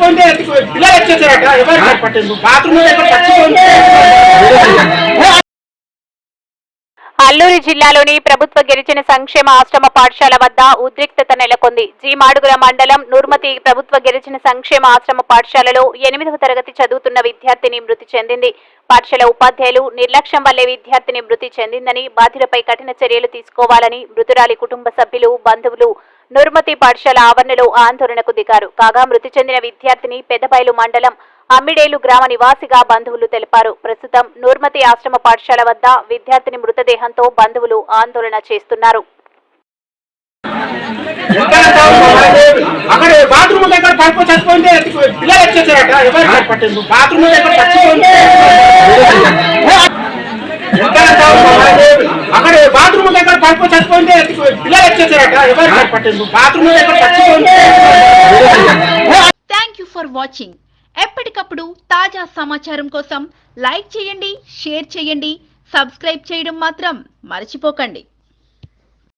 పిల్లలు వచ్చేసారట. ఎవరు పట్టింది బాత్రూమ్ అల్లూరి జిల్లాలోని ప్రభుత్వ గిరిజన సంక్షేమ ఆశ్రమ పాఠశాల వద్ద ఉద్రిక్తత నెలకొంది. జీమాడుగుల మండలం నూర్మతి ప్రభుత్వ గిరిజన సంక్షేమ ఆశ్రమ పాఠశాలలో ఎనిమిదవ తరగతి చదువుతున్న విద్యార్థిని మృతి చెందింది. పాఠశాల ఉపాధ్యాయులు నిర్లక్ష్యం వల్లే విద్యార్థిని మృతి చెందిందని బాధితులపై కఠిన చర్యలు తీసుకోవాలని మృతురాలి కుటుంబ సభ్యులు బంధువులు నుర్మతి పాఠశాల ఆవరణలో ఆందోళనకు దిగారు. కాగా మృతి చెందిన విద్యార్థిని పెదబైలు మండలం అమ్మిడేలు గ్రామ నివాసిగా బంధువులు తెలిపారు. ప్రస్తుతం నూర్మతి ఆశ్రమ పాఠశాల వద్ద విద్యార్థిని మృతదేహంతో బంధువులు ఆందోళన చేస్తున్నారు. అక్కడ బాత్రూమ్ దగ్గర పిల్లలు వచ్చేసారట. ఎవరు? పట్టింది బాత్రూమ్ దగ్గర చచ్చిపోయింది అక్కడ బాత్రూమ్ దగ్గర పడిపోయి చచ్చిపోయింది పిల్లలు వచ్చేసారట. ఎవరు పట్టింది బాత్రూమ్ దగ్గర థ్యాంక్ యూ ఫర్ వాచింగ్ ఎప్పటికప్పుడు తాజా సమాచారం కోసం లైక్ చేయండి షేర్ చేయండి సబ్స్క్రైబ్ చేయడం మాత్రం మర్చిపోకండి.